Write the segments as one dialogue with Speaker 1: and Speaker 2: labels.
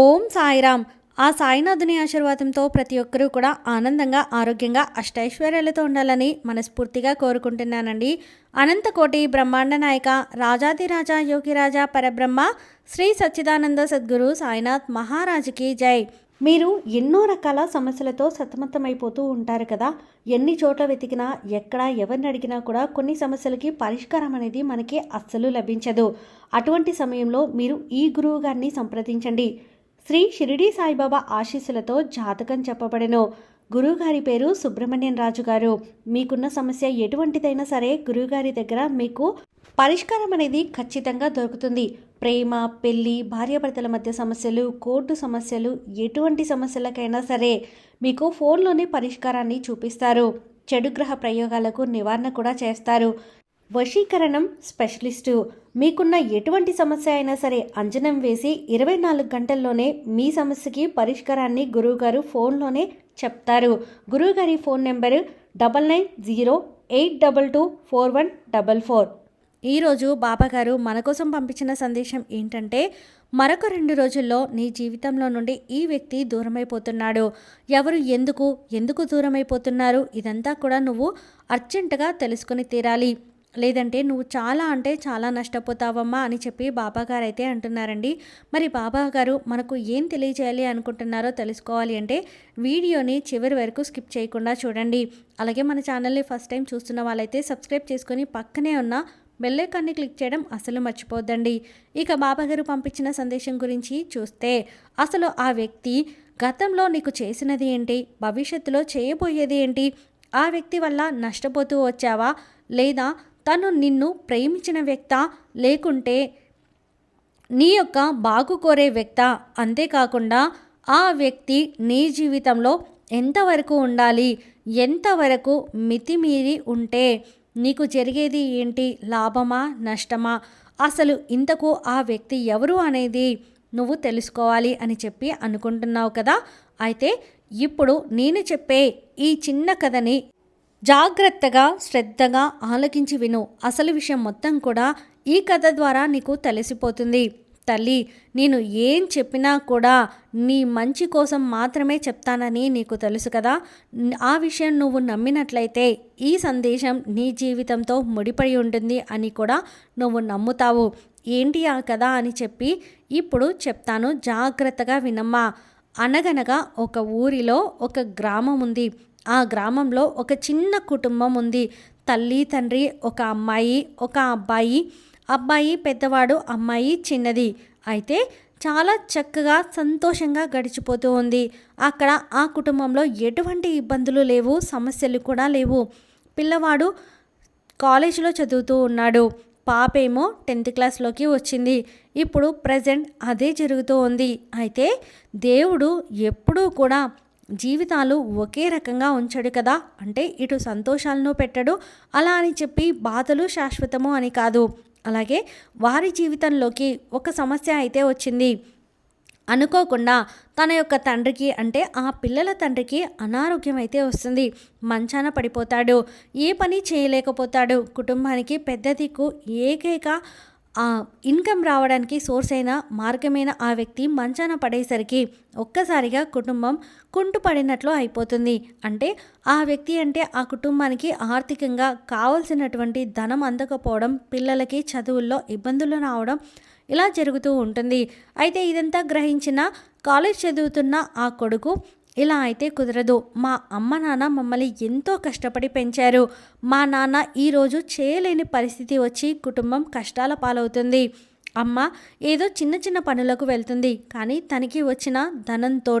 Speaker 1: ఓం సాయిరామ్ ఆ సాయినాథుని ఆశీర్వాదంతో ప్రతి ఒక్కరూ కూడా ఆనందంగా ఆరోగ్యంగా అష్టైశ్వర్యాలతో ఉండాలని మనస్ఫూర్తిగా కోరుకుంటున్నానండి. అనంతకోటి బ్రహ్మాండ నాయక రాజాదిరాజా యోగిరాజా పరబ్రహ్మ శ్రీ సచ్చిదానంద సద్గురు సాయినాథ్ మహారాజుకి జై. మీరు ఎన్నో రకాల సమస్యలతో సతమతమైపోతూ ఉంటారు కదా. ఎన్ని చోట్ల వెతికినా ఎక్కడ ఎవరిని అడిగినా కూడా కొన్ని సమస్యలకి పరిష్కారం అనేది మనకి అస్సలు లభించదు. అటువంటి సమయంలో మీరు ఈ గురువు గారిని సంప్రదించండి. శ్రీ షిరిడి సాయిబాబా ఆశీస్సులతో జాతకం చెప్పబడెను. గురువుగారి పేరు సుబ్రహ్మణ్యం రాజు గారు మీకున్న సమస్య ఎటువంటిదైనా సరే గురువుగారి దగ్గర మీకు పరిష్కారం అనేది ఖచ్చితంగా దొరుకుతుంది. ప్రేమ పెళ్ళి భార్యాభర్తల మధ్య సమస్యలు కోర్టు సమస్యలు ఎటువంటి సమస్యలకైనా సరే మీకు ఫోన్లోనే పరిష్కారాన్ని చూపిస్తారు. చెడు గ్రహ ప్రయోగాలకు నివారణ కూడా చేస్తారు. వశీకరణం స్పెషలిస్టు. మీకున్న ఎటువంటి సమస్య అయినా సరే అంజనం వేసి ఇరవై నాలుగు గంటల్లోనే మీ సమస్యకి పరిష్కారాన్ని గురువుగారు ఫోన్లోనే చెప్తారు. గురువుగారి phone number double nine zero eight double two four one double four. ఈరోజు బాబాగారు మన కోసం పంపించిన సందేశం ఏంటంటే మరొక రెండు రోజుల్లో నీ జీవితంలో నుండి ఈ వ్యక్తి దూరమైపోతున్నాడు. ఎవరు ఎందుకు ఎందుకు దూరమైపోతున్నారు? ఇదంతా కూడా నువ్వు అర్జెంటుగా తెలుసుకుని తీరాలి. లేదంటే నువ్వు చాలా అంటే చాలా నష్టపోతావమ్మా అని చెప్పి బాబాగారు అయితే అంటున్నారండి. మరి బాబాగారు మనకు ఏం తెలియజేయాలి అనుకుంటున్నారో తెలుసుకోవాలి అంటే వీడియోని చివరి వరకు స్కిప్ చేయకుండా చూడండి. అలాగే మన ఛానల్ని ఫస్ట్ టైం చూస్తున్న వాళ్ళైతే సబ్స్క్రైబ్ చేసుకొని పక్కనే ఉన్న బెల్లైకాన్ని క్లిక్ చేయడం అసలు మర్చిపోద్దండి. ఇక బాబాగారు పంపించిన సందేశం గురించి చూస్తే అసలు ఆ వ్యక్తి గతంలో నీకు చేసినది ఏంటి? భవిష్యత్తులో చేయబోయేది ఏంటి? ఆ వ్యక్తి వల్ల నష్టపోతూ వచ్చావా? లేదా తను నిన్ను ప్రేమించిన వ్యక్త లేకుంటే నీ యొక్క బాగు కోరే వ్యక్త. అంతేకాకుండా ఆ వ్యక్తి నీ జీవితంలో ఎంతవరకు ఉండాలి? ఎంతవరకు మితిమీరి ఉంటే నీకు జరిగేది ఏంటి? లాభమా? నష్టమా? అసలు ఇంతకు ఆ వ్యక్తి ఎవరు అనేది నువ్వు తెలుసుకోవాలి అని చెప్పి అనుకుంటున్నావు కదా? అయితే ఇప్పుడు నేను చెప్పే ఈ చిన్న కథని జాగ్రత్తగా శ్రద్ధగా ఆలకించి విను. అసలు విషయం మొత్తం కూడా ఈ కథ ద్వారా నీకు తెలిసిపోతుంది. తల్లి నేను ఏం చెప్పినా కూడా నీ మంచి కోసం మాత్రమే చెప్తానని నీకు తెలుసు కదా. ఆ విషయం నువ్వు నమ్మినట్లయితే ఈ సందేశం నీ జీవితంతో ముడిపడి ఉంటుంది అని కూడా నువ్వు నమ్ముతావు. ఏంటి ఆ కథ అని చెప్పి ఇప్పుడు చెప్తాను. జాగ్రత్తగా వినమ్మా. అనగనగా ఒక ఊరిలో ఒక గ్రామం ఉంది. ఆ గ్రామంలో ఒక చిన్న కుటుంబం ఉంది. తల్లి తండ్రి ఒక అమ్మాయి ఒక అబ్బాయి. అబ్బాయి పెద్దవాడు అమ్మాయి చిన్నది. అయితే చాలా చక్కగా సంతోషంగా గడిచిపోతూ ఉంది. అక్కడ ఆ కుటుంబంలో ఎటువంటి ఇబ్బందులు లేవు సమస్యలు కూడా లేవు. పిల్లవాడు కాలేజీలో చదువుతూ ఉన్నాడు. పాపేమో టెన్త్ క్లాస్లోకి వచ్చింది. ఇప్పుడు ప్రజెంట్ అదే జరుగుతూ ఉంది. అయితే దేవుడు ఎప్పుడూ కూడా జీవితాలు ఒకే రకంగా ఉంచడు కదా? అంటే ఇటు సంతోషాలను పెట్టడు అలా అని చెప్పి బాధలు శాశ్వతము అని కాదు. అలాగే వారి జీవితంలోకి ఒక సమస్య అయితే వచ్చింది. అనుకోకుండా తన యొక్క తండ్రికి అంటే ఆ పిల్లల తండ్రికి అనారోగ్యం అయితే వస్తుంది. మంచాన పడిపోతాడు. ఏ పని చేయలేకపోతాడు. కుటుంబానికి పెద్ద దిక్కు ఏకైక ఇన్కమ్ రావడానికి సోర్స్ అయిన మార్గమైన ఆ వ్యక్తి మంచాన పడేసరికి ఒక్కసారిగా కుటుంబం కుంటుపడినట్లు అయిపోతుంది. అంటే ఆ వ్యక్తి అంటే ఆ కుటుంబానికి ఆర్థికంగా కావలసినటువంటి ధనం అందకపోవడం పిల్లలకి చదువుల్లో ఇబ్బందులు రావడం ఇలా జరుగుతూ ఉంటుంది. అయితే ఇదంతా గ్రహించిన కాలేజ్ చదువుతున్న ఆ కొడుకు ఇలా అయితే కుదరదు. మా అమ్మ నాన్న మమ్మల్ని ఎంతో కష్టపడి పెంచారు. మా నాన్న ఈరోజు చేయలేని పరిస్థితి వచ్చి కుటుంబం కష్టాల పాలవుతుంది. అమ్మ ఏదో చిన్న చిన్న పనులకు వెళ్తుంది. కానీ తనకి వచ్చిన ధనంతో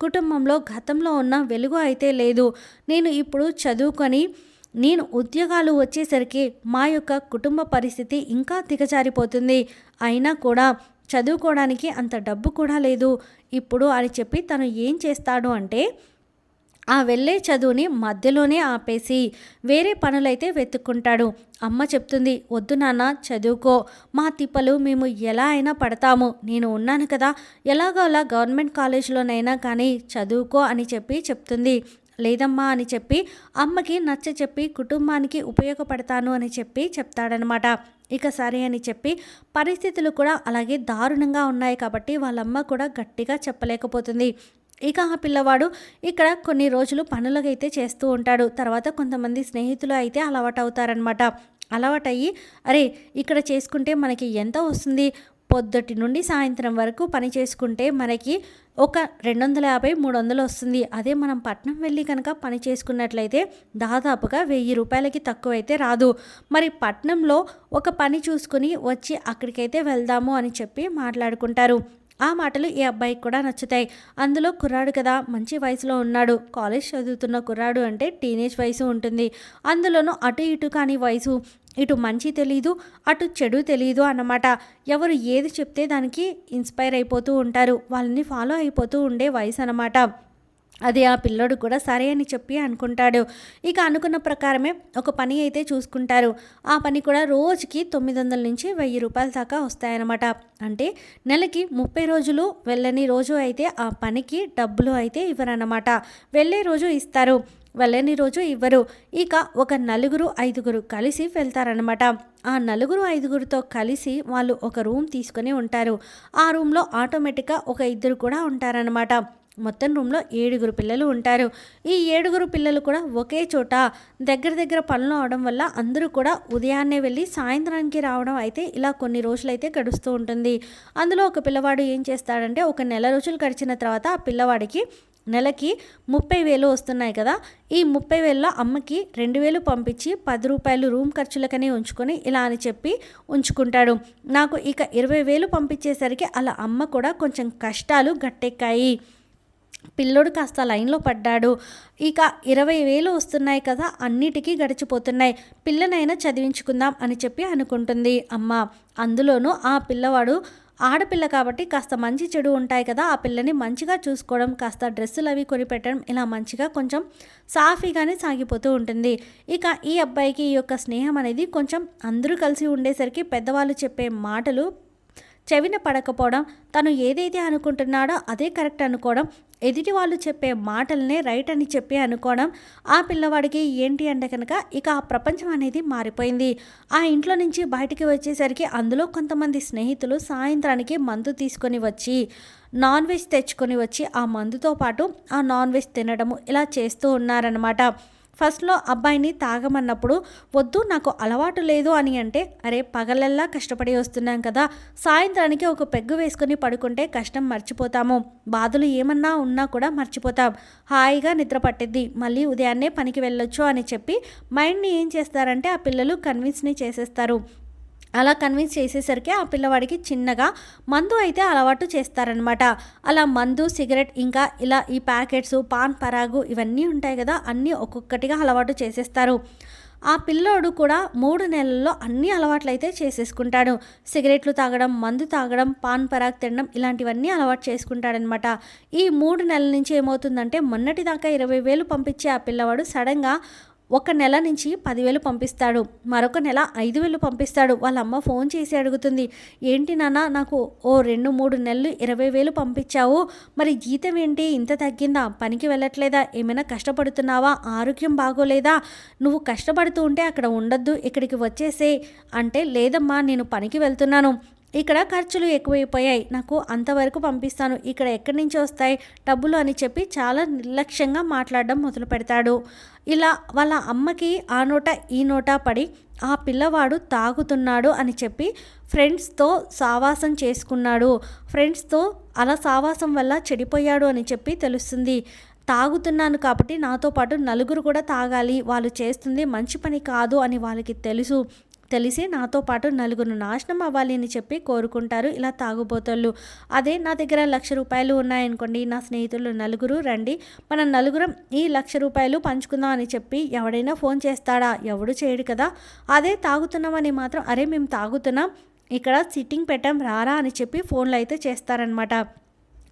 Speaker 1: కుటుంబంలో గతంలో ఉన్న వెలుగు అయితే లేదు. నేను ఇప్పుడు చదువుకొని నేను ఉద్యోగాలు వచ్చేసరికి మా యొక్క కుటుంబ పరిస్థితి ఇంకా దిగజారిపోతుంది. అయినా కూడా చదువుకోవడానికి అంత డబ్బు కూడా లేదు. ఇప్పుడు అని చెప్పి తను ఏం చేస్తాడు అంటే ఆ వెళ్ళే చదువుని మధ్యలోనే ఆపేసి వేరే పనులైతే వెతుక్కుంటాడు. అమ్మ చెప్తుంది వద్దు నాన్న చదువుకో. మా తిప్పలు మేము ఎలా అయినా పడతాము. నేను ఉన్నాను కదా. ఎలాగో అలా గవర్నమెంట్ కాలేజీలోనైనా కానీ చదువుకో అని చెప్పి చెప్తుంది. లేదమ్మా అని చెప్పి అమ్మకి నచ్చ చెప్పి కుటుంబానికి ఉపయోగపడతాను అని చెప్పి చెప్తాడనమాట. ఇక సరే అని చెప్పి పరిస్థితులు కూడా అలాగే దారుణంగా ఉన్నాయి కాబట్టి వాళ్ళమ్మ కూడా గట్టిగా చెప్పలేకపోతుంది. ఇక ఆ పిల్లవాడు ఇక్కడ కొన్ని రోజులు పనులకైతే చేస్తూ ఉంటాడు. తర్వాత కొంతమంది స్నేహితులు అయితే అలవాటు అవుతారనమాట అలవాటయ్యి అరే ఇక్కడ చేసుకుంటే మనకి ఎంత వస్తుంది? పొద్దుటి నుండి సాయంత్రం వరకు పని చేసుకుంటే మనకి ఒక రెండు వందల యాభై మూడు వందలు వస్తుంది. అదే మనం పట్నం వెళ్ళి కనుక పని చేసుకున్నట్లయితే దాదాపుగా వెయ్యి రూపాయలకి తక్కువ అయితే రాదు. మరి పట్నంలో ఒక పని చూసుకుని వచ్చి అక్కడికైతే వెళ్దాము అని చెప్పి మాట్లాడుకుంటారు. ఆ మాటలు ఈ అబ్బాయికి కూడా నచ్చుతాయి. అందులో కుర్రాడు కదా మంచి వయసులో ఉన్నాడు. కాలేజ్ చదువుతున్న కుర్రాడు అంటే టీనేజ్ వయసు ఉంటుంది. అందులోనూ అటు ఇటు కాని వయసు. ఇటు మంచి తెలీదు అటు చెడు తెలీదు అన్నమాట. ఎవరు ఏది చెప్తే దానికి ఇన్స్పైర్ అయిపోతూ ఉంటారు. వాళ్ళని ఫాలో అయిపోతూ ఉండే వయసు అనమాట అది ఆ పిల్లోడు కూడా సరే అని చెప్పి అనుకుంటాడు. ఇక అనుకున్న ప్రకారమే ఒక పని అయితే చూసుకుంటారు. ఆ పని కూడా రోజుకి తొమ్మిది వందల నుంచి వెయ్యి రూపాయల దాకా వస్తాయన్నమాట. అంటే నెలకి ముప్పై రోజులు వెళ్ళని రోజు అయితే ఆ పనికి డబ్బులు అయితే ఇవ్వరన్నమాట. వెళ్ళే రోజు ఇస్తారు. వెళ్ళని రోజు ఇవ్వరు. ఇక ఒక నలుగురు ఐదుగురు కలిసి వెళ్తారనమాట ఆ నలుగురు ఐదుగురితో కలిసి వాళ్ళు ఒక రూమ్ తీసుకొని ఉంటారు. ఆ రూమ్లో ఆటోమేటిక్గా ఒక ఇద్దరు కూడా ఉంటారనమాట మొత్తం రూమ్లో ఏడుగురు పిల్లలు ఉంటారు. ఈ ఏడుగురు పిల్లలు కూడా ఒకే చోట దగ్గర దగ్గర పనులు అవడం వల్ల అందరూ కూడా ఉదయాన్నే వెళ్ళి సాయంత్రానికి రావడం అయితే ఇలా కొన్ని రోజులైతే గడుస్తూ ఉంటుంది. అందులో ఒక పిల్లవాడు ఏం చేస్తాడంటే ఒక నెల రోజులు గడిచిన తర్వాత ఆ పిల్లవాడికి నెలకి ముప్పై వేలు వస్తున్నాయి కదా. ఈ ముప్పై వేలలో అమ్మకి రెండు వేలు పంపించి పది రూపాయలు రూమ్ ఖర్చులకనే ఉంచుకొని ఇలా అని చెప్పి ఉంచుకుంటాడు. నాకు ఇక ఇరవై వేలు పంపించేసరికి అలా అమ్మ కూడా కొంచెం కష్టాలు గట్టెక్కాయి. పిల్లోడు కాస్త లైన్లో పడ్డాడు. ఇక ఇరవై వేలు వస్తున్నాయి కదా అన్నిటికీ గడిచిపోతున్నాయి. పిల్లనైనా చదివించుకుందాం అని చెప్పి అనుకుంటుంది అమ్మ. అందులోనూ ఆ పిల్లవాడు ఆడపిల్ల కాబట్టి కాస్త మంచి చెడు ఉంటాయి కదా ఆ పిల్లని మంచిగా చూసుకోవడం కాస్త డ్రెస్సులు అవి కొనిపెట్టడం ఇలా మంచిగా కొంచెం సాఫీగానే సాగిపోతూ ఉంటుంది. ఇక ఈ అబ్బాయికి ఈ యొక్క స్నేహం అనేది కొంచెం అందరూ కలిసి ఉండేసరికి పెద్దవాళ్ళు చెప్పే మాటలు చెవిన పడకపోవడం తను ఏదైతే అనుకుంటున్నాడో అదే కరెక్ట్ అనుకోవడం ఎదుటి వాళ్ళు చెప్పే మాటలనే రైట్ అని చెప్పి అనుకోవడం ఆ పిల్లవాడికి ఏంటి అంటే కనుక ఇక ఆ ప్రపంచం అనేది మారిపోయింది. ఆ ఇంట్లో నుంచి బయటికి వచ్చేసరికి అందులో కొంతమంది స్నేహితులు సాయంత్రానికి మందు తీసుకొని వచ్చి నాన్ వెజ్ తెచ్చుకొని వచ్చి ఆ మందుతో పాటు ఆ నాన్ వెజ్ తినడము ఇలా చేస్తూ ఉన్నారనమాట ఫస్ట్లో అబ్బాయిని తాగమన్నప్పుడు వద్దు నాకు అలవాటు లేదు అని అంటే అరే పగలల్లా కష్టపడి వస్తున్నాం కదా సాయంత్రానికి ఒక పెగ్గు వేసుకుని పడుకుంటే కష్టం మర్చిపోతాము బాధలు ఏమన్నా ఉన్నా కూడా మర్చిపోతాం హాయిగా నిద్ర పట్టిద్ది మళ్ళీ ఉదయాన్నే పనికి వెళ్ళొచ్చు అని చెప్పి మైండ్ని ఏం చేస్తారంటే ఆ పిల్లలు కన్విన్స్ని చేసేస్తారు. అలా కన్విన్స్ చేసేసరికి ఆ పిల్లవాడికి చిన్నగా మందు అయితే అలవాటు చేస్తారనమాట అలా మందు సిగరెట్ ఇంకా ఇలా ఈ ప్యాకెట్స్ పాన్ పరాగు ఇవన్నీ ఉంటాయి కదా అన్నీ ఒక్కొక్కటిగా అలవాటు చేసేస్తారు. ఆ పిల్లోడు కూడా మూడు నెలల్లో అన్ని అలవాట్లు అయితే చేసేసుకుంటాడు. సిగరెట్లు తాగడం మందు తాగడం పాన్ పరాగ్ తినడం ఇలాంటివన్నీ అలవాటు చేసుకుంటాడనమాట ఈ మూడు నెలల నుంచి ఏమవుతుందంటే మొన్నటిదాకా ఇరవై వేలు పంపించే ఆ పిల్లవాడు సడన్గా ఒక నెల నుంచి పదివేలు పంపిస్తాడు. మరొక నెల ఐదు వేలు పంపిస్తాడు. వాళ్ళ అమ్మ ఫోన్ చేసి అడుగుతుంది. ఏంటి నాన్న నాకు ఓ రెండు మూడు నెలలు ఇరవై వేలు పంపించావు. మరి జీతం ఏంటి? ఇంత తగ్గిందా? పనికి వెళ్ళట్లేదా? ఏమైనా కష్టపడుతున్నావా? ఆరోగ్యం బాగోలేదా? నువ్వు కష్టపడుతూ ఉంటే అక్కడ ఉండొద్దు ఇక్కడికి వచ్చేసే అంటే లేదమ్మా నేను పనికి వెళ్తున్నాను. ఇక్కడ ఖర్చులు ఎక్కువైపోయాయి. నాకు అంతవరకు పంపిస్తాను. ఇక్కడ ఎక్కడి నుంచి వస్తాయి? డబ్బులు అని చెప్పి చాలా నిర్లక్ష్యంగా మాట్లాడడం మొదలు పెడతాడు ఇలా వాళ్ళ అమ్మకి ఆ నోట ఈ నోట పడి ఆ పిల్లవాడు తాగుతున్నాడు అని చెప్పి ఫ్రెండ్స్తో సావాసం చేసుకున్నాడు. ఫ్రెండ్స్తో అలా సావాసం వల్ల చెడిపోయాడు అని చెప్పి తెలుస్తుంది. తాగుతున్నాను కాబట్టి నాతో పాటు నలుగురు కూడా తాగాలి. వాళ్ళు చేస్తుంది మంచి పని కాదు అని వాళ్ళకి తెలుసు. తెలిసి నాతో పాటు నలుగురు నాశనం అవ్వాలి అని చెప్పి కోరుకుంటారు. ఇలా తాగుబోతోళ్ళు అదే నా దగ్గర లక్ష రూపాయలు ఉన్నాయనుకోండి నా స్నేహితులు నలుగురు రండి మన నలుగురం ఈ లక్ష రూపాయలు పంచుకుందాం అని చెప్పి ఎవడైనా ఫోన్ చేస్తాడా? ఎవడు చేయడు కదా. అదే తాగుతున్నామని మాత్రం అరే మేము తాగుతున్నాం ఇక్కడ సిట్టింగ్ పెట్టాం రారా అని చెప్పి ఫోన్లు అయితే చేస్తారనమాట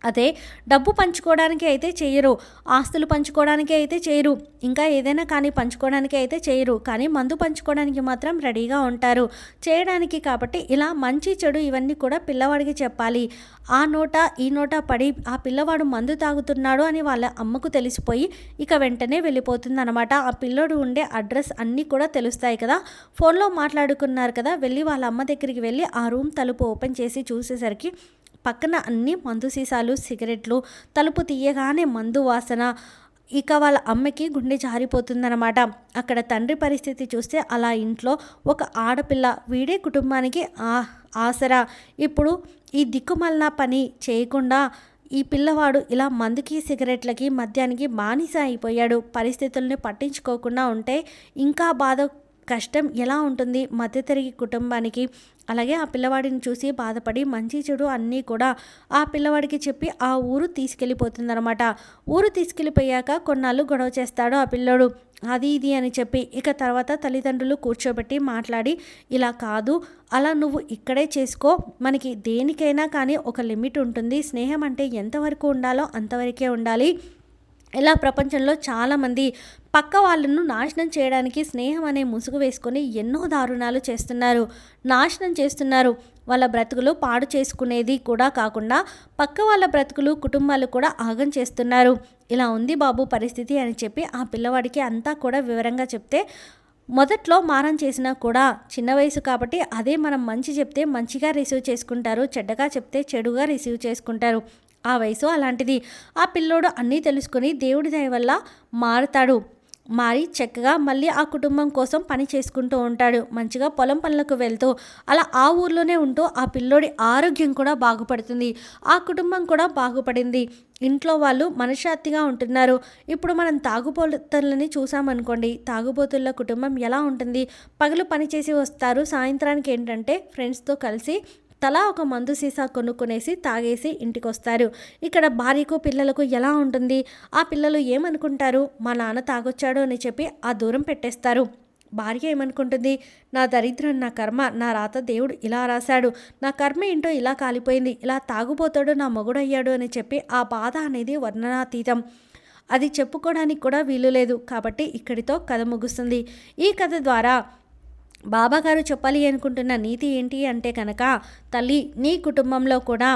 Speaker 1: అదే డబ్బు పంచుకోవడానికి అయితే చేయరు ఆస్తులు పంచుకోవడానికి అయితే చేయరు ఇంకా ఏదైనా కానీ పంచుకోవడానికి అయితే చేయరు కానీ మందు పంచుకోవడానికి మాత్రం రెడీగా ఉంటారు. చేయడానికి కాబట్టి ఇలా మంచి చెడు ఇవన్నీ కూడా పిల్లవాడికి చెప్పాలి. ఆ నోట ఈ నోట పడి ఆ పిల్లవాడు మందు తాగుతున్నాడు అని వాళ్ళ అమ్మకు తెలిసిపోయి ఇక వెంటనే వెళ్ళిపోతుంది అనమాట ఆ పిల్లోడు ఉండే అడ్రస్ అన్నీ కూడా తెలుస్తాయి కదా. ఫోన్లో మాట్లాడుకున్నారు కదా వెళ్ళి వాళ్ళ అమ్మ దగ్గరికి వెళ్ళి ఆ రూమ్ తలుపు ఓపెన్ చేసి చూసేసరికి పక్కన అన్ని మందు సీసాలు సిగరెట్లు తలుపు తీయగానే మందు వాసన ఇక వాళ్ళ అమ్మకి గుండె జారిపోతుందనమాట అక్కడ తండ్రి పరిస్థితి చూస్తే అలా ఇంట్లో ఒక ఆడపిల్ల వీడే కుటుంబానికి ఆ ఆసరా. ఇప్పుడు ఈ దిక్కుమల్న పని చేయకుండా ఈ పిల్లవాడు ఇలా మందుకి సిగరెట్లకి మద్యానికి బానిస అయిపోయాడు. పరిస్థితుల్ని పట్టించుకోకుండా ఉంటే ఇంకా బాధ కష్టం ఎలా ఉంటుంది? మధ్యతరగతి కుటుంబానికి అలాగే ఆ పిల్లవాడిని చూసి బాధపడి మంచి చెడు అన్నీ కూడా ఆ పిల్లవాడికి చెప్పి ఆ ఊరు తీసుకెళ్ళిపోతుందనమాట ఊరు తీసుకెళ్ళిపోయాక కొన్నాళ్ళు గొడవ చేస్తాడు ఆ పిల్లోడు. అది ఇది అని చెప్పి ఇక తర్వాత తల్లిదండ్రులు కూర్చోబెట్టి మాట్లాడి ఇలా కాదు అలా నువ్వు ఇక్కడే చేసుకో. మనకి దేనికైనా కానీ ఒక లిమిట్ ఉంటుంది. స్నేహం అంటే ఎంతవరకు ఉండాలో అంతవరకే ఉండాలి. ఇలా ప్రపంచంలో చాలామంది పక్క వాళ్ళను నాశనం చేయడానికి స్నేహం అనే ముసుగు వేసుకొని ఎన్నో దారుణాలు చేస్తున్నారు. నాశనం చేస్తున్నారు. వాళ్ళ బ్రతుకులు పాడు చేసుకునేది కూడా కాకుండా పక్క వాళ్ళ బ్రతుకులు కుటుంబాలు కూడా ఆగం చేస్తున్నారు. ఇలా ఉంది బాబు పరిస్థితి అని చెప్పి ఆ పిల్లవాడికి అంతా కూడా వివరంగా చెప్తే మొదట్లో మారం చేసినా కూడా చిన్న వయసు కాబట్టి అదే మనం మంచి చెప్తే మంచిగా రిసీవ్ చేసుకుంటారు చెడ్డగా చెప్తే చెడుగా రిసీవ్ చేసుకుంటారు. ఆ వయసు అలాంటిది. ఆ పిల్లోడు అన్నీ తెలుసుకొని దేవుడి దయ వల్ల మారుతాడు. మారి చక్కగా మళ్ళీ ఆ కుటుంబం కోసం పని చేసుకుంటూ ఉంటాడు. మంచిగా పొలం పనులకు వెళ్తూ అలా ఆ ఊర్లోనే ఉంటూ ఆ పిల్లోడి ఆరోగ్యం కూడా బాగుపడుతుంది. ఆ కుటుంబం కూడా బాగుపడింది. ఇంట్లో వాళ్ళు మనశ్శాంతిగా ఉంటున్నారు. ఇప్పుడు మనం తాగుబోతులని చూసామనుకోండి. తాగుబోతుల కుటుంబం ఎలా ఉంటుంది? పగలు పని చేసి వస్తారు. సాయంత్రానికి ఏంటంటే ఫ్రెండ్స్తో కలిసి తలా ఒక మందు సీసా కొనుక్కునేసి తాగేసి ఇంటికి వస్తారు ఇక్కడ భార్యకు పిల్లలకు ఎలా ఉంటుంది? ఆ పిల్లలు ఏమనుకుంటారు? మా నాన్న తాగొచ్చాడు అని చెప్పి ఆ దూరం పెట్టేస్తారు. భార్య ఏమనుకుంటుంది? నా దరిద్రం నా కర్మ నా రాత దేవుడు ఇలా రాశాడు. నా కర్మ ఏంటో ఇలా కాలిపోయింది. ఇలా తాగుపోతాడు నా మొగుడయ్యాడు అని చెప్పి ఆ బాధ అనేది వర్ణనాతీతం. అది చెప్పుకోవడానికి కూడా వీలు లేదు. కాబట్టి ఇక్కడితో కథ ముగుస్తుంది. ఈ కథ ద్వారా బాబాగారు చెప్పాలి అనుకుంటున్న నీతి ఏంటి అంటే కనుక తల్లి నీ కుటుంబంలో కూడా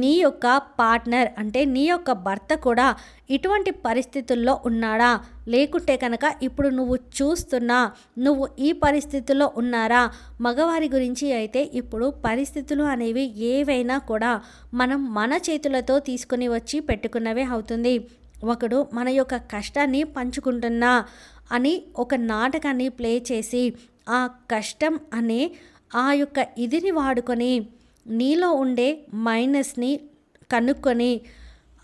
Speaker 1: నీ యొక్క పార్ట్నర్ అంటే నీ యొక్క భర్త కూడా ఇటువంటి పరిస్థితుల్లో ఉన్నాడా? లేకుంటే కనుక ఇప్పుడు నువ్వు చూస్తున్నా నువ్వు ఈ పరిస్థితుల్లో ఉన్నారా? మగవారి గురించి అయితే ఇప్పుడు పరిస్థితులు అనేవి ఏవైనా కూడా మనం మన చేతులతో తీసుకుని వచ్చి పెట్టుకున్నవే అవుతుంది. ఒకడు మన యొక్క కష్టాన్ని పంచుకుంటున్నా అని ఒక నాటకాన్ని ప్లే చేసి ఆ కష్టం అనే ఆ యొక్క ఇదిని వాడుకొని నీలో ఉండే మైనస్ని కనుక్కొని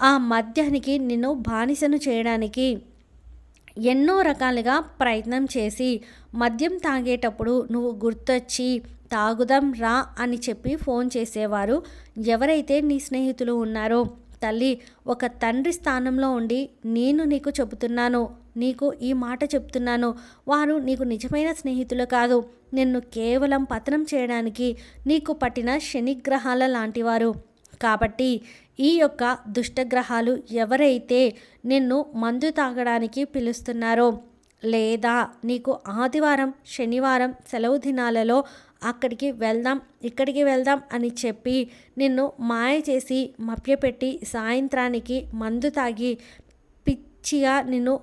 Speaker 1: ఆ మద్యానికి నిన్ను బానిసను చేయడానికి ఎన్నో రకాలుగా ప్రయత్నం చేసి మద్యం తాగేటప్పుడు నువ్వు గుర్తొచ్చి తాగుదాం రా అని చెప్పి ఫోన్ చేసేవారు ఎవరైతే నీ స్నేహితులు ఉన్నారో. తల్లి ఒక తండ్రి స్థానంలో ఉండి నేను నీకు చెబుతున్నాను నీకు ఈ మాట చెప్తున్నాను. వారు నీకు నిజమైన స్నేహితులు కాదు. నిన్ను కేవలం పతనం చేయడానికి నీకు పట్టిన శనిగ్రహాల లాంటివారు. కాబట్టి ఈ యొక్క దుష్టగ్రహాలు ఎవరైతే నిన్ను మందు తాగడానికి పిలుస్తున్నారో లేదా నీకు ఆదివారం శనివారం సెలవు దినాలలో అక్కడికి వెళ్దాం ఇక్కడికి వెళ్దాం అని చెప్పి నిన్ను మాయ చేసి మభ్యపెట్టి సాయంత్రానికి మందు తాగి పిచ్చిగా నిన్ను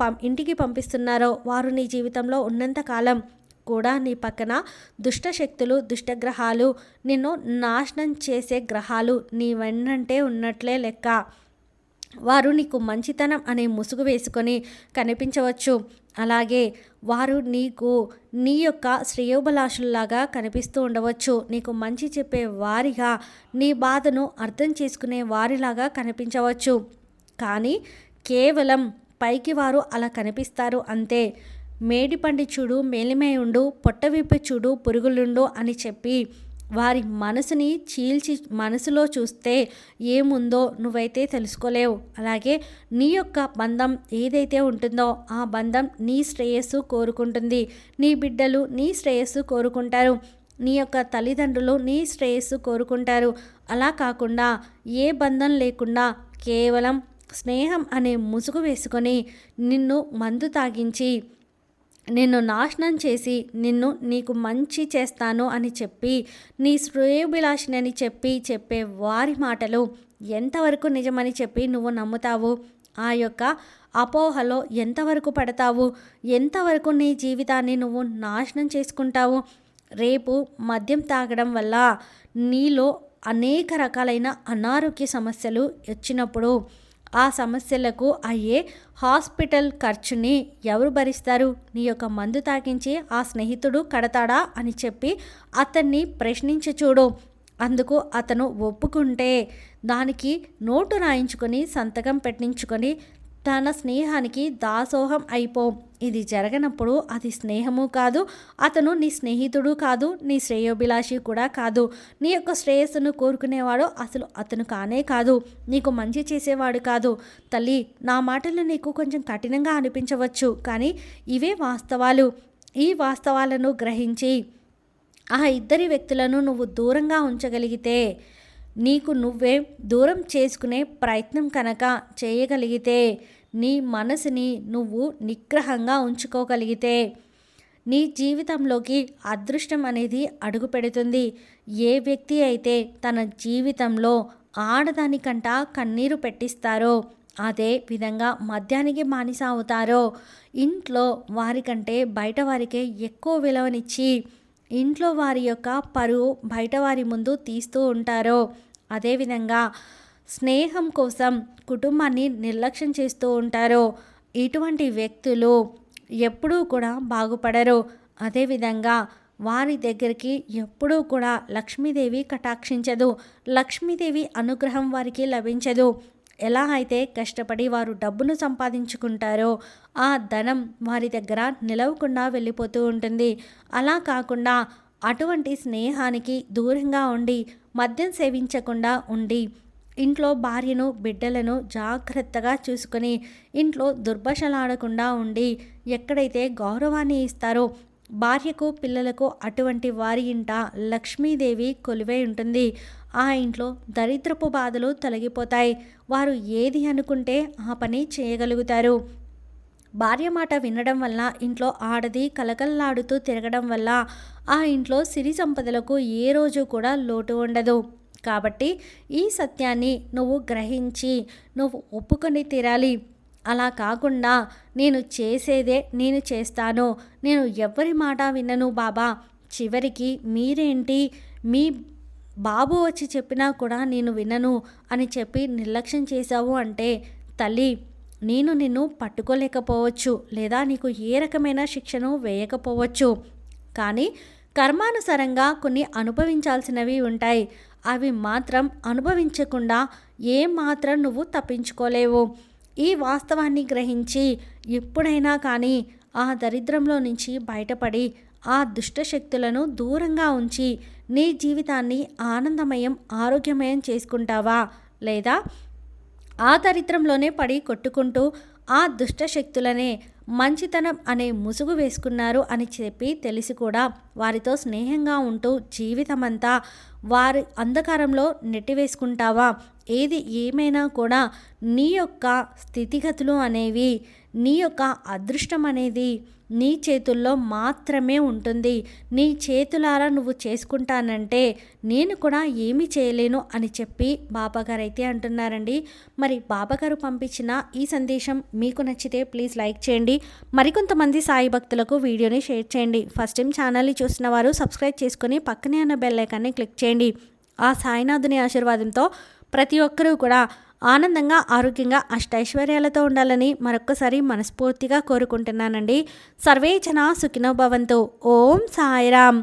Speaker 1: పం ఇంటికి పంపిస్తున్నారో వారు నీ జీవితంలో ఉన్నంతకాలం కూడా నీ పక్కన దుష్ట శక్తులు దుష్టగ్రహాలు నిన్ను నాశనం చేసే గ్రహాలు నీ వెన్నంటే ఉన్నట్లే లెక్క. వారు నీకు మంచితనం అనే ముసుగు వేసుకొని కనిపించవచ్చు. అలాగే వారు నీకు నీ యొక్క శ్రేయోభిలాషుల్లాగా కనిపిస్తూ ఉండవచ్చు. నీకు మంచి చెప్పే వారిగా నీ బాధను అర్థం చేసుకునే వారిలాగా కనిపించవచ్చు. కానీ కేవలం పైకి వారు అలా కనిపిస్తారు అంతే. మేడిపండి చూడు మేలిమేయుండు పొట్టవిప్పి చూడు పురుగులుండు అని చెప్పి వారి మనసుని చీల్చి మనసులో చూస్తే ఏముందో నువ్వైతే తెలుసుకోలేవు. అలాగే నీ యొక్క బంధం ఏదైతే ఉంటుందో ఆ బంధం నీ శ్రేయస్సు కోరుకుంటుంది. నీ బిడ్డలు నీ శ్రేయస్సు కోరుకుంటారు. నీ యొక్క తల్లిదండ్రులు నీ శ్రేయస్సు కోరుకుంటారు. అలా కాకుండా ఏ బంధం లేకుండా కేవలం స్నేహం అనే ముసుగు వేసుకొని నిన్ను మందు తాగించి నిన్ను నాశనం చేసి నిన్ను నీకు మంచి చేస్తాను అని చెప్పి నీ శ్రేయోభిలాషిని అని చెప్పి చెప్పే వారి మాటలు ఎంతవరకు నిజమని చెప్పి నువ్వు నమ్ముతావు? ఆ యొక్క అపోహలో ఎంతవరకు పడతావు? ఎంతవరకు నీ జీవితాన్ని నువ్వు నాశనం చేసుకుంటావు? రేపు మద్యం తాగడం వల్ల నీలో అనేక రకాలైన అనారోగ్య సమస్యలు వచ్చినప్పుడు ఆ సమస్యలకు అయ్యే హాస్పిటల్ ఖర్చుని ఎవరు భరిస్తారు? నీ యొక్క మందు తాగించి ఆ స్నేహితుడు కడతాడా? అని చెప్పి అతన్ని ప్రశ్నించి చూడు. అందుకు అతను ఒప్పుకుంటే దానికి నోటు రాయించుకొని సంతకం పెట్టించుకొని తన స్నేహానికి దాసోహం అయిపోం. ఇది జరగనప్పుడు అది స్నేహము కాదు అతను నీ స్నేహితుడు కాదు నీ శ్రేయోభిలాషి కూడా కాదు. నీ యొక్క శ్రేయస్సును కోరుకునేవాడు అసలు అతను కానే కాదు నీకు మంచి చేసేవాడు కాదు. తల్లి నా మాటలు నీకు కొంచెం కఠినంగా అనిపించవచ్చు కానీ ఇవే వాస్తవాలు. ఈ వాస్తవాలను గ్రహించి ఆ ఇద్దరి వ్యక్తులను నువ్వు దూరంగా ఉంచగలిగితే నీకు నువ్వే దూరం చేసుకునే ప్రయత్నం కనుక చేయగలిగితే నీ మనసుని నువ్వు నిగ్రహంగా ఉంచుకోగలిగితే నీ జీవితంలోకి అదృష్టం అనేది అడుగు పెడుతుంది ఏ వ్యక్తి అయితే తన జీవితంలో ఆడదానికంట కన్నీరు పెట్టిస్తారో అదే విధంగా మద్యానికి బానిస అవుతారో ఇంట్లో వారికంటే బయట వారికే ఎక్కువ విలువనిచ్చి ఇంట్లో వారి యొక్క పరువు బయట వారి ముందు తీస్తూ ఉంటారో అదేవిధంగా స్నేహం కోసం కుటుంబాన్ని నిర్లక్ష్యం చేస్తూ ఉంటారో. ఇటువంటి వ్యక్తులు ఎప్పుడూ కూడా బాగుపడరు. అదేవిధంగా వారి దగ్గరికి ఎప్పుడూ కూడా లక్ష్మీదేవి కటాక్షించదు. లక్ష్మీదేవి అనుగ్రహం వారికి లభించదు. ఎలా అయితే కష్టపడి వారు డబ్బును సంపాదించుకుంటారో ఆ ధనం వారి దగ్గర నిలవకుండా వెళ్ళిపోతూ ఉంటుంది. అలా కాకుండా అటువంటి స్నేహానికి దూరంగా ఉండి మద్యం సేవించకుండా ఉండి ఇంట్లో భార్యను బిడ్డలను జాగ్రత్తగా చూసుకొని ఇంట్లో దుర్భషలాడకుండా ఉండి ఎక్కడైతే గౌరవాన్ని ఇస్తారో భార్యకు పిల్లలకు అటువంటి వారి ఇంట లక్ష్మీదేవి కొలువై ఉంటుంది. ఆ ఇంట్లో దరిద్రపు బాధలు తొలగిపోతాయి. వారు ఏది అనుకుంటే ఆ పని చేయగలుగుతారు. భార్య మాట వినడం వల్ల ఇంట్లో ఆడది కలకల్లాడుతూ తిరగడం వల్ల ఆ ఇంట్లో సిరి సంపదలకు ఏ రోజు కూడా లోటు ఉండదు. కాబట్టి ఈ సత్యాన్ని నువ్వు గ్రహించి నువ్వు ఒప్పుకొని తీరాలి. అలా కాకుండా నేను చేసేదే నేను చేస్తాను. నేను ఎవరి మాట వినను బాబా. చివరికి మీరేంటి? మీ బాబు వచ్చి చెప్పినా కూడా నేను వినను అని చెప్పి నిర్లక్ష్యం చేశావు అంటే తల్లి నేను నిన్ను పట్టుకోలేకపోవచ్చు లేదా నీకు ఏ రకమైన శిక్షను వేయకపోవచ్చు. కానీ కర్మానుసారంగా కొన్ని అనుభవించాల్సినవి ఉంటాయి. అవి మాత్రం అనుభవించకుండా ఏ మాత్రం నువ్వు తప్పించుకోలేవు. ఈ వాస్తవాన్ని గ్రహించి ఎప్పుడైనా కానీ ఆ దరిద్రంలో నుంచి బయటపడి ఆ దుష్టశక్తులను దూరంగా ఉంచి నీ జీవితాన్ని ఆనందమయం ఆరోగ్యమయం చేసుకుంటావా లేదా ఆ దరిద్రంలోనే పడి కొట్టుకుంటూ ఆ దుష్టశక్తులనే మంచితనం అనే ముసుగు వేసుకున్నారు అని చెప్పి తెలిసి కూడా వారితో స్నేహంగా ఉంటూ జీవితమంతా వారి అంధకారంలో నెట్టివేసుకుంటావా? ఏది ఏమైనా కూడా నీ యొక్క స్థితిగతులు అనేవి నీ యొక్క అదృష్టం అనేది నీ చేతుల్లో మాత్రమే ఉంటుంది. నీ చేతులారా నువ్వు చేసుకుంటానంటే నేను కూడా ఏమి చేయలేను అని చెప్పి బాబాగారు అయితే అంటున్నారండి. మరి బాబాగారు పంపించిన ఈ సందేశం మీకు నచ్చితే ప్లీజ్ లైక్ చేయండి. మరికొంతమంది సాయి భక్తులకు వీడియోని షేర్ చేయండి. ఫస్ట్ టైం ఛానల్ని చూసిన వారు సబ్స్క్రైబ్ చేసుకొని పక్కనే ఉన్న బెల్ ఐకాన్ని క్లిక్ చేయండి. ఆ సాయినాథుని ఆశీర్వాదంతో ప్రతి ఒక్కరూ కూడా ఆనందంగా ఆరోగ్యంగా అష్టైశ్వర్యాలతో ఉండాలని మరొక్కసారి మనస్ఫూర్తిగా కోరుకుంటున్నానండి. సర్వే జన సుఖినో భవంతు. ఓం సాయిరామ్.